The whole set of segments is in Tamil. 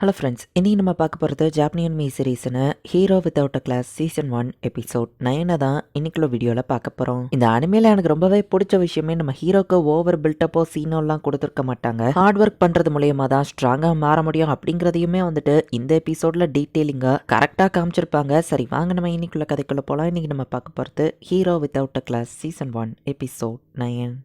ஹலோ ஃப்ரெண்ட்ஸ் இன்னைக்கு நம்ம பார்க்க போகிறது ஜாப்பனியன் மீ சீரீஸ்னு hero without a class season one episode நயனை தான் இன்னைக்குள்ள வீடியோவில் பார்க்க போகிறோம் இந்த அனிமையில் எனக்கு ரொம்பவே பிடிச்ச விஷயமே நம்ம ஹீரோக்கு ஓவர் பில்டப்போ சீனோலாம் கொடுத்துருக்க மாட்டாங்க. ஹார்ட் ஒர்க் பண்ணுறது மூலியமா தான் ஸ்ட்ராங்காக மாற முடியும் அப்படிங்கிறதையுமே வந்துட்டு இந்த எபிசோடில் டீட்டெயிலிங்காக கரெக்டாக காமிச்சிருப்பாங்க. சரி வாங்க நம்ம இன்னைக்குள்ள கதைக்குள்ளே போகலாம் இன்னைக்கு நம்ம பார்க்க போகிறது hero without a class season one episode nine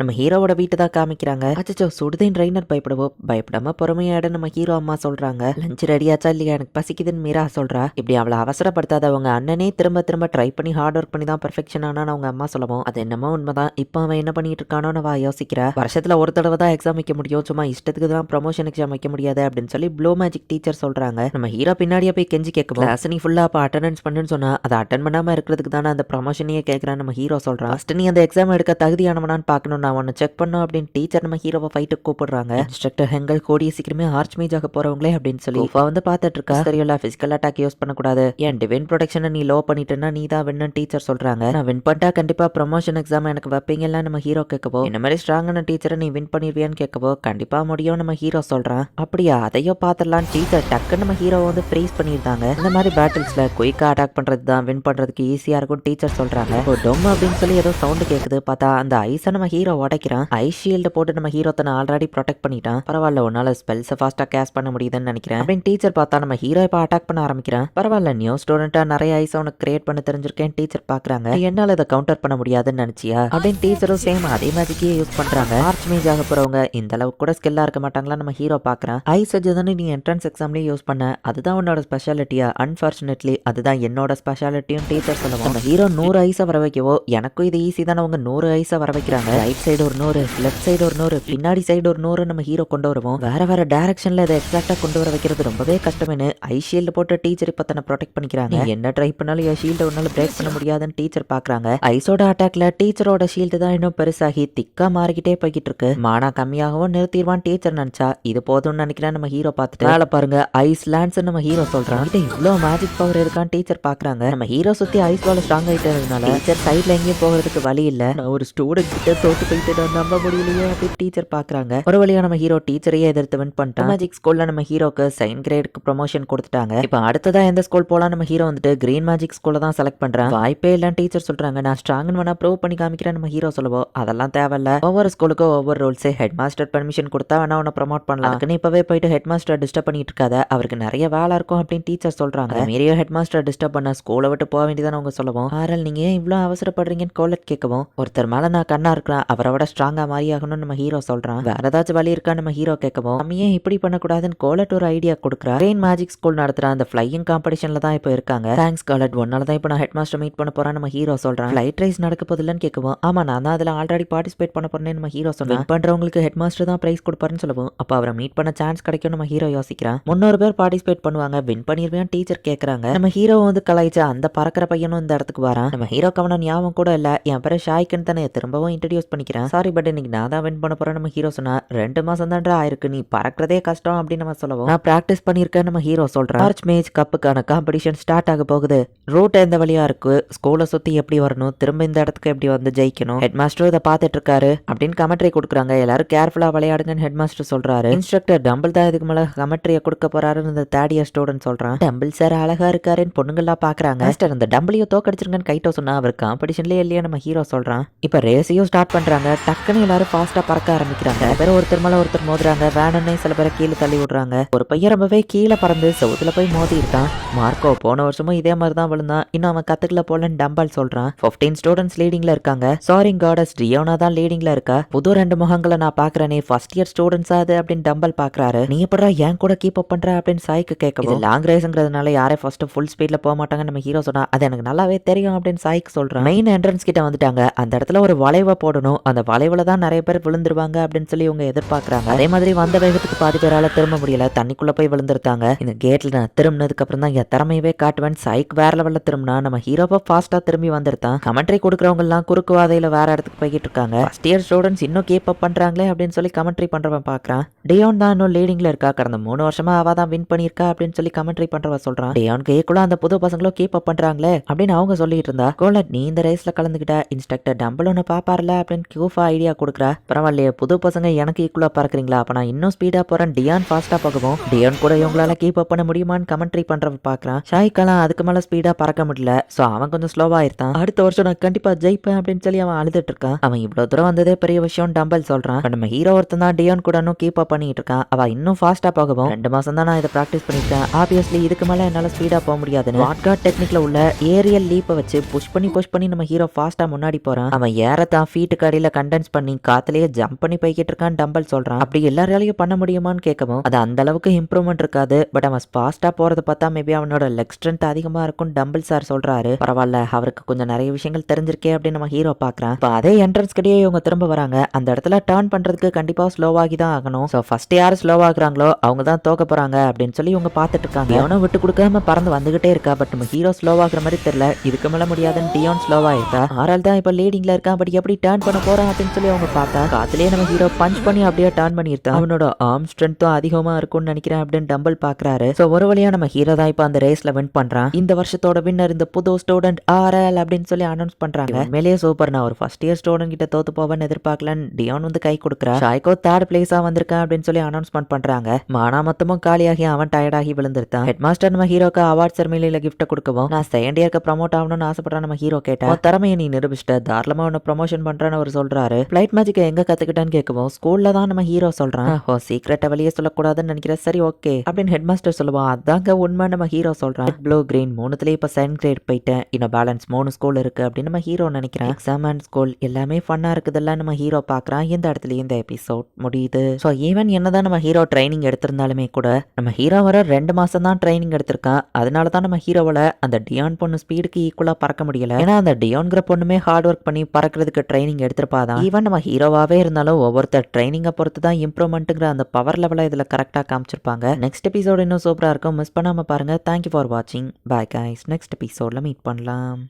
நம்ம ஹீரோவோட வீட்டை தான் காமிக்கிறாங்க. அச்சோ சுடுதேன் ரெய்னர் பயப்படவோ? பயப்படாம பொறுமையாட நம்ம ஹீரோ அம்மா சொல்றாங்க. லஞ்ச் ரெடியாச்சா இல்லையா? எனக்கு பசிக்குதுன்னு மீரா சொல்றா. இப்படி அவளை அவசரப்படுத்தாத அவங்க அண்ணனே திரும்ப திரும்ப ட்ரை பண்ணி ஹார்ட் ஒர்க் பண்ணி தான் பெர்ஃபெக்ஷன் ஆனான்னு அவங்க அம்மா சொல்லவும் அது என்னமோ உண்மைதான். இப்போ அவன் என்ன பண்ணிட்டு இருக்கானோ அவ யோசிக்கிறா. வருஷத்துல ஒரு தடவை தான் எக்ஸாம் வைக்க முடியும் சும்மா இஷ்டத்துக்கு தான் ப்ரொமோஷன் எக்ஸாம் வைக்க முடியாது அப்படின்னு சொல்லி ப்ளூ மேஜிக் டீச்சர் சொல்றாங்க. நம்ம ஹீரோ பின்னாடியே போய் கெஞ்சி கேட்கும் கிளாஸ் நீ ஃபுல்லா அப்போ அட்டண்டன்ஸ் பண்ணுன்னு சொன்னா அதை அட்டன் பண்ணாம இருக்கிறதுக்கு தானே அந்த ப்ரொமோஷனையே கேட்கறான் நம்ம ஹீரோ சொல்றான் ஃபர்ஸ்ட் நீ அந்த எக்ஸாம் எடுக்க தகுதியானவனான்னு பார்க்கணும் நான் ஒன்று செக் பண்ணும் அப்படின்னு டீச்சர் நம்ம ஹீரோவை ஃபைட்டுக்கு கூப்பிடுறாங்க. இன்ஸ்ட்ரக்டர் ஹெங்கல் கூடிய சீக்கிரமே ஆர்ச் மேஜ் ஆக போறவங்களே அப்படின்னு சொல்லி. உஃபா வந்து பார்த்துட்டு இருக்கா? தெரியல பிசிக்கல் அட்டாக் யூஸ் பண்ணக்கூடாது. ஏன் டிவைன் ப்ரொடெக்ஷனை நீ லோ பண்ணிட்டேன்னா நீ தான் வின்னு டீச்சர் சொல்றாங்க. நான் வின் பண்ணிட்டா கண்டிப்பா ப்ரொமோஷன் எக்ஸாம் எனக்கு வைப்பீங்கலாம் நம்ம ஹீரோ கேட்கவோ? இந்த மாதிரி ஸ்ட்ராங்கான டீச்சரை நீ வின் பண்ணிருவியான்னு கேட்கவோ? கண்டிப்பா முடியும் நம்ம ஹீரோ சொல்றான். அப்படியா? அதையோ பார்த்துடலாம் டீச்சர் டக்கு நம்ம ஹீரோ வந்து ஃப்ரீஸ் பண்ணியிருந்தாங்க இந்த மாதிரி பேட்டில்ஸ்ல குயிக்கா அட்டாக் பண்றது தான் வின் பண்றதுக்கு ஈஸியா இருக்கும் டீச்சர் சொல்றாங்க. இப்போ டொம் அப்படின்னு சொல்லி ஏதோ சவுண்ட் கேக்குது. பார்த்தா அந்த ஐஸை நம்ம ஹீரோ உடைக்கிறான். ஐஸ் ஷீல்டு போட்டு நம்ம ஹீரோ தன்னை ஆல்ரெடி ப்ரொடெக்ட் பண்ணிட்டான். பரவாயில்ல உன்னால ஸ்பெல்ஸை ஃபாஸ்டா கேஸ் பண்ண முடியுதுன்னு நினைக்கிறேன். அப்படின்னு டீச்சர் பார்த்தா நம்ம ஹீரோ இப்போ அட்டாக் பண்ண ஆரம்பிக்கிறான். பரவாயில்ல நியூ ஸ்டூடெண்டா நிறைய ஐஸ் உனக்கு கிரியேட் பண்ண தெரிஞ்சிருக்கேன் டீச்சர் பாக்குறாங்க என்னால இதை கவுண்டர் பண்ண முடியாதுன்னு நினைச்சியா? அப்படின்னு டீச்சரும் சேம் அதே மேஜிக்கே யூஸ் பண்றாங்க. ஆர்ச் மேஜ் ஆக போறவங்க இந்த அளவுக்கு கூட ஸ்கில்லா இருக்க மாட்டாங்களா நம்ம ஹீரோ பாக்குறான் ஐஸ் வச்சதானே நீ என்ட்ரன்ஸ் எக்ஸாம்லயும் யூஸ் பண்ண அதுதான் உன்னோட ஸ்பெஷாலிட்டியா அன்பார்ச்சுனேட்லி அதுதான் என்னோட ஸ்பெஷாலிட்டியும் டீச்சர் சொல்லுவாங்க நம்ம ஹீரோ நூறு ஐஸை வர வைக்கவோ எனக்கும் இது ஈஸி தானே அவங்க நூறு ஐஸை வர வைக்கிறாங்க. ரைட் சைடு ஒரு நூறு லெஃப்ட் சைடு ஒரு நூறு பின்னாடி சைடு ஒரு நூறு நம்ம ஹீரோ கொண்டு வருவோம். வேற வேற டைரக்ஷன்ல இதை எக்ஸாக்டா கொண்டு வர வைக்கிறது ரொம்பவே கஷ்டமேனு ஐ ஷீல்டு போட்டு டீச்சர் இப்ப தன்னை ப்ரொடெக்ட் பண்ணிக்கிறாங்க. என்ன ட்ரை பண்ணாலும் என் ஷீல்டு ஒன்னால பிரேக் பண்ண முடியாதுன்னு டீச்சர் பாக்குறாங்க. ஐஸோட அட்டாக்ல டீச்சரோட ஷீல்டு தான் இன்னும் பெருசாகி திக்கா மாறிக்கிட்டே போய்கிட்டு இருக்கு. மானா கம்மியாகவும் நிறுத்திடுவான் டீச்சர் நினைச்சா இது போதும்னு நினைக்கிறேன் நம்ம ஹீரோ பார்த்துட்டு வேலை பாருங்க ஐஸ் லேண்ட்ஸ் நம்ம ஹீரோ சொல்றான். இது இவ்வளவு மேஜிக் பவர் இருக்கான்னு டீச்சர் பாக்குறாங்க. நம்ம ஹீரோ சுத்தி ஐஸ் பால் ஸ்ட்ராங் ஆயிட்டதுனால டீச்சர் சைட்ல எங்கேயும் போகிறதுக்கு வழி இல்ல. நான் ஒரு ஸ்டூடெண்ட் கிட்ட தோட்டு போயிட்டு நம்ப முடியலையே அப்படின்னு டீச்சர் பாக்குறாங்க. ஒரு வழியா நம்ம ஹீரோ டீச்சரையே எதிர்த்து வின் பண்ணிட்டான். மேஜிக் ஸ்கூல்ல நம்ம ஹீரோக்கு சைன் கிரேடுக்கு ப்ரொமோஷன் கொடுத்துட்டாங்க. இப்போ அடுத்ததா எந்த ஸ்கூல் போலாம்? நம்ம ஹீரோ வந்துட்டு கிரீன் மேஜிக் ஸ்கூல்ல தான் செலக்ட் பண்றாங்க வாய்ப்பே இல்லைன்னு டீச்சர் சொல்றாங்க. நான் ஸ்ட்ராங் வேணா ப்ரூவ் பண்ணி காமிக்கிறேன் நம்ம ஹீரோ சொல்லுவோம் அதெல்லாம் தேவையில்ல. ஒவ்வொரு ஸ்கூலுக்கும் ஒவ்வொரு ரூல்ஸ் ஹெட் மாஸ்டர் பர்மிஷன் கொடுத்தா வேணா உன்னை ப்ரமோட் பண்ணலாம். அதுக்குன்னு இப்பவே போயிட்டு ஹெட் மாஸ்டர் டிஸ்டர்ப் பண்ணிட்டு இருக்காத. அவருக்கு நிறைய வேலை இருக்கும் அப்படின்னு டீச்சர் சொல்றாங்க. மீறியோ ஹெட் மாஸ்டர் டிஸ்டர்ப் பண்ண ஸ்கூலை விட்டு போக வேண்டியதானே அவங்க சொல்லுவோம்? ஆரல் நீங்க ஏன் இவ்வளவு அவசரப்படுறீங்கன்னு கோலட் கேட்கவும் ஒருத்தர் மேல நான் கண்ணா இருக்கிறேன். அவரை விட ஸ்ட்ராங்கா மாறி ஆகணும்னு நம்ம ஹீரோ சொல்கிறான் வேற ஏதாச்சும் வழி இருக்கா நம்ம ஹீரோ கேட்கவும்? நம்ம ஏன் இப்படி பண்ணக்கூடாதுன்னு கோலட் ஒரு ஐடியா கொடுக்குறா ரெயின் மேஜிக் ஸ்கூல் நடத்துற அந்த ஃப்ளையிங் காம்படிஷன்ல தான் இப்போ இருக்காங்க. தேங்க்ஸ் கோலட் ஒன்னால தான் இப்போ நான் ஹெட் மாஸ்டர் மீட் பண்ண போகிறேன் நம்ம ஹீரோ சொல்கிறான் ஃப்ளைட் ரைஸ் நடக்க போதில்லன்னு கேட்கவும் ஆமா நான் தான் அதில் ஆல்ரெடி பார்ட்டிசிபேட் பண்ண போறேன்னு நம்ம ஹீரோ சொன்னேன் பண்றவங்களுக்கு ஹெட் மாஸ்டர் தான் பிரைஸ் கொடுப்பாருன்னு சொல்லுவோம் அப்போ அவரை மீட் பண்ண சான்ஸ் கிடைக்கும் நம்ம ஹீரோ யோசிக்கிறான். முன்னூறு பேர் பார்ட்டிசிபேட் பண்ணுவாங்க. வின் பண்ணிருவேன் டீச்சர் கேட்கறாங்க நம்ம ஹீரோ வந்து கலாய்ச்சா அந்த பறக்கிற பையனும் இந்த இடத்துக்கு வரான். நம்ம ஹீரோ கவனம் ஞாபகம் கூட இல்லை. என் பேர் ஷாய்க்குன்னு தானே திரும்பவும் இன்ட்ரடியூஸ் பண்ணிக்கிறேன். சாரி பட் இன்னைக்கு நான் தான் வின் பண்ண போறேன் நம்ம ஹீரோ சொன்னா ரெண்டு மாசம் தான்டா ஆயிருக்கு. நீ பறக்கிறதே கஷ்டம் அப்படின்னு நம்ம சொல்லுவோம். நான் பிராக்டிஸ் பண்ணியிருக்கேன் நம்ம ஹீரோ சொல்றேன். மார்ச் மேஜ் கப்புக்கான காம்படிஷன் ஸ்டார்ட் ஆக போகுது. ரூட் எந்த வழியா இருக்கு? ஸ்கூலை சுத்தி எப்படி வரணும்? திரும்ப இந்த இடத்துக்கு எப்படி வந்து ஜெயிக்கணும்? ஹெட் மாஸ்டர் இதை பார்த்துட்டு இருக்காரு. அப்படின்னு கமெண்ட்ரி கொடுக்குறாங்க. எல்லாரும் கேர்ஃபுல்லா விளையாடுங்கன்னு ஹெட் மாஸ்டர் சொல்றாரு. இன்ஸ்ட்ரக்டர் டம்பிள் தான் இதுக்கு மேல கமெண்ட்ரியை கொடுக்க போறாருன்னு இந்த தேர்ட் இயர் ஸ்டூடெண்ட் சொல்றான். டம்பிள் சார் அழகா இருக்காருன்னு பொண்ணுங்கள்லாம் பாக்குறாங்க மாஸ்டர் அந்த டம்பிளையோ தோக்கடிச்சிருங்கன்னு கைட்டோ சொன்னா அவர் காம்படிஷன்லயே இல்லையா நம்ம ஹீரோ சொல்றான். இப்ப ரேஸையும் ஸ்டார்ட் பண்றாங்க. டக்குன்னு எல்லாரும் ஃபாஸ்டா பறக்க ஆரம்பிக்கிறாங்க. பேர் ஒருத்தர் மேல ஒருத்தர் மோதுறாங்க வேணும்னே சில பேரை கீழே தள்ளி விடுறாங்க ஒரு பையன் ரொம்பவே கீழே பறந்து செவுத்துல போய் மோதி இருக்கான் மார்க்கோ போன வருஷமும் இதே மாதிரி தான் விழுந்தான். இன்னும் அவன் கத்துக்கல போலன்னு டம்பால் சொல்றான். 15 ஸ்டூடெண்ட்ஸ் லீடிங்ல இருக்காங்க. சாரி காடஸ் ரியோனா தான் லீடிங்ல இருக்கா? புது ரெண்டு முகங்களை நான் பார்க்குறேனே ஃபர்ஸ்ட் இயர் ஸ்டூடெண்ட்ஸ் அது அப்படின்னு டம்பல் பாக்குறாரு. நீ எப்படா ஏன் கூட கீப் அப் பண்ற அப்படின்னு சாய்க்கு கேட்கும் லாங் ரேஸுங்கிறதுனால யாரே ஃபர்ஸ்ட் ஃபுல் ஸ்பீட்ல போக மாட்டாங்க நம்ம ஹீரோ சொன்னா அது எனக்கு நல்லாவே தெரியும் அப்படின்னு சாய்க்கு சொல்கிறேன் மெயின் என்ட்ரன்ஸ் கிட்ட வந்துட்டாங்க. அந்த இடத்துல ஒரு வளைவை போடணும். அந்த வளைவுல தான் நிறைய பேர் விழுந்துருவாங்க அப்படின்னு சொல்லி இவங்க எதிர்பார்க்கறாங்க. அதே மாதிரி வந்த வேகத்துக்கு பாதி பேரால திரும்ப முடியல. தண்ணிக்குள்ள போய் விழுந்துருக்காங்க. இந்த கேட்டில் நான் திரும்பினதுக்கு அப்புறம் தான் என் திறமையவே காட்டுவேன். சைக் வேற லெவல்ல திரும்பினா நம்ம ஹீரோவை ஃபாஸ்ட்டாக திரும்பி வந்திருந்தான் கமெண்ட்ரி கொடுக்குறவங்கலாம் குறுக்கு வாதையில வேற இடத்துக்கு போய்கிட்டு இருக்காங்க. ஃபஸ்ட் இயர் ஸ்டூடெண்ட்ஸ் இன்னும் கேப் அப் பண்றாங்களே அப்படின்னு சொல்லி கமெண்ட்ரி பண்றவன் பாக்குறான். டியோன் தான் இன்னும் லீடிங்ல இருக்கா? கடந்த மூணு வருஷமா அவ தான் வின் பண்ணிருக்கா அப்படின்னு சொல்லி கமெண்ட்ரி பண்றவ சொல்றான். டியோன் கேக்குள்ள அந்த புது பசங்களும் கீப் அப் பண்றாங்களே அப்படின்னு அவங்க சொல்லிட்டு இருந்தா. கோலட் நீ இந்த ரேஸ்ல கலந்துக்கிட்ட. இன்ஸ்ட்ரக்டர் டம்பிள் ஒன்று பாப்பார்ல அப்படின்னு சூஃபா ஐடியா கொடுக்குற. பரவாயில்லையே புது பசங்க எனக்கு ஈக்குவலா பறக்குறீங்களா? அப்போ நான் இன்னும் ஸ்பீடாக போறேன். டியான் ஃபாஸ்ட்டாக பகுவோம். டியான் கூட இவங்களால கீப் அப் பண்ண முடியுமான்னு கமெண்ட்ரி பண்ணுறவ பார்க்குறான் ஷாய்க்கெல்லாம் அதுக்கு மேலே ஸ்பீடா பறக்க முடியல. ஸோ அவன் கொஞ்சம் ஸ்லோவாக இருந்தான் அடுத்த வருஷம் நான் கண்டிப்பா ஜெயிப்பேன் அப்படின்னு சொல்லி அவன் அழுதுட்டு இருக்கான். அவன் இவ்வளோ தூரம் வந்ததே பெரிய விஷயம் டம்பல் சொல்றான். நம்ம ஹீரோ ஒருத்தன் தான் டியான் கூட இன்னும் கீப் அப் பண்ணிட்டு இருக்கான். அவன் இன்னும் ஃபாஸ்ட்டாக போகவும். ரெண்டு மாதம் தான் நான் இதை ப்ராக்டிஸ் பண்ணிருக்கேன். ஆப்வியஸ்லி இதுக்கு மேலே என்னால ஸ்பீடாக போக முடியாதுன்னு. வாட்காட் டெக்னிக்கில் உள்ள ஏரியல் லீப்பை வச்சு புஷ் பண்ணி புஷ் பண்ணி நம்ம ஹீரோ ஃபாஸ்ட்டாக முன்னாடி போறான். அவன் ஏறத்தான் ஃபீட்டுக்கு கடையில் கண்டென்ஸ் பண்ணி காத்துலயே ஜம்ப் பண்ணி போய்கிட்டு இருக்கான் டம்பல் சொல்றான். அப்படி எல்லாராலையும் பண்ண முடியுமான்னு கேட்கவும் அது அந்த அளவுக்கு இம்ப்ரூவ்மெண்ட் இருக்காது. பட் அவன் ஃபாஸ்டா போறதை பார்த்தா மேபி அவனோட லெக் ஸ்ட்ரென்த் அதிகமா இருக்கும் டம்பிள் சார் சொல்றாரு. பரவாயில்ல அவருக்கு கொஞ்சம் நிறைய விஷயங்கள் தெரிஞ்சிருக்கே அப்படின்னு நம்ம ஹீரோ பாக்குறான் இப்போ அதே என்ட்ரன்ஸ் கிட்டே இவங்க திரும்ப வராங்க. அந்த இடத்துல டேர்ன் பண்றதுக்கு கண்டிப்பா ஸ்லோவாகி தான் ஆகணும். ஸோ ஃபர்ஸ்ட் யார் ஸ்லோவாக்குறாங்களோ அவங்க தான் தோக்க போறாங்க அப்படின்னு சொல்லி இவங்க பார்த்துட்டு இருக்காங்க. எவனும் விட்டு கொடுக்காம பறந்து வந்துகிட்டே இருக்கா பட் நம்ம ஹீரோ ஸ்லோவாகிற மாதிரி தெரியல. இதுக்கு மேல முடியாதுன்னு டியோன் ஸ்லோவா இருக்கா ஆரால் தான் இப்போ லீடிங்ல இருக்கான் பட் எப்படி டேர்ன் பண்ண போறான் அப்படின்னு சொல்லி அவங்க பார்த்தா காத்துலயே நம்ம ஹீரோ பஞ்ச் பண்ணி அப்படியே டர்ன் பண்ணியிருக்கான். அவனோட ஆர்ம் ஸ்ட்ரென்த்தும் அதிகமா இருக்கும்னு நினைக்கிறேன் அப்படின்னு டம்பிள் பாக்குறாரு ஸோ ஒரு வழியா நம்ம ஹீரோ தான் இப்போ அந்த ரேஸ்ல வின் பண்றான். இந்த வருஷத்தோட வின்னர் இந்த புது ஸ்டூடெண்ட் ஆர்எல் அப்படின்னு சொல்லி அனௌன்ஸ் பண்றாங்க. மேலேயே சூப்பர் நான் ஒரு ஃபர்ஸ்ட் இயர் ஸ்டூடெண்ட் கிட்ட தோத்து போவேன்னு எதிர்பார்க்கலன்னு டியான் வந்து கை கொடுக்குறா. ஷாய்கோ தேர்ட் பிளேஸா வந்திருக்கேன் அப்படின்னு சொல்லி அனௌன்ஸ்மெண்ட் பண்றாங்க. மானா மொத்தமும் காலியாகி அவன் டயர்டாகி விழுந்திருந்தான் ஹெட் மாஸ்டர் நம்ம ஹீரோக்கு அவார்ட் செரமனியில கிஃப்ட் கொடுக்கவும் நான் செகண்ட் இயர்க்கு ப்ரமோட் ஆகணும்னு ஆசைப்படுறேன் நம்ம ஹீரோ கேட்டேன் திறமையை நீ நிரூபிச்சிட்ட. தாராளமா உன்னை ப்ரமோஷன் பண்றேன்னு அவர் சொல்றாரு. பிளைட் மேஜிக்கை எங்க கத்துக்கிட்டேன்னு கேட்கவும் ஸ்கூல்ல தான் நம்ம ஹீரோ சொல்றான். ஓ சீக்கிரட்டை வெளியே சொல்லக்கூடாதுன்னு நினைக்கிறேன் சரி ஓகே அப்படின்னு ஹெட் மாஸ்டர் சொல்லுவான். அதாங்க உண்மை நம்ம ஹீரோ சொல்றான். ப்ளூ கிரீன் மூணுத்துலயே இப்ப செகண்ட் கிரேட் போயிட்டேன். இன்னும் பேலன்ஸ் மூணு ஸ்கூல் இருக்கு அப்படின்னு நம்ம ஹீரோ நினைக்கிறேன். எக்ஸாம் அண்ட் ஸ்கூல் எல்லாமே ஃபன்னா இருக்குதெல்லாம் நம்ம ஹீரோ பாக்குறான். இந்த இடத்துல இந்த எபிசோட் முடியுது. ஸோ ஈவன் என்னதான் நம்ம ஹீரோ ட்ரைனிங் எடுத்திருந்தாலுமே கூட நம்ம ஹீரோ வர ரெண்டு மாசம் தான் ட்ரைனிங் எடுத்திருக்கான். அதனால தான் நம்ம ஹீரோவில் அந்த டியான் பொண்ணு ஸ்பீடுக்கு ஈக்குவலாக பறக்க முடியல. ஏன்னா அந்த டியான்கிற பொண்ணுமே ஹார்ட் ஒர்க் பண்ணி பறக்கிறதுக்கு ட்ரைனிங் எடுத்திருப்பாதான் ஈவன் நம்ம ஹீரோவாகவே இருந்தாலும் ஒவ்வொருத்தர் ட்ரைனிங்கை பொறுத்து தான் இம்ப்ரூவ்மெண்ட்டுங்கிற அந்த பவர் லெவலை இதில் கரெக்டாக காமிச்சிருப்பாங்க. நெக்ஸ்ட் எபிசோடு இன்னும் சூப்பராக இருக்கும். மிஸ் பண்ணாமல் பாருங்க. தேங்க்யூ ஃபார் வாட்சிங் பாய் கைஸ் நெக்ஸ்ட் எபிசோடில் மீட் பண்ணலாம்.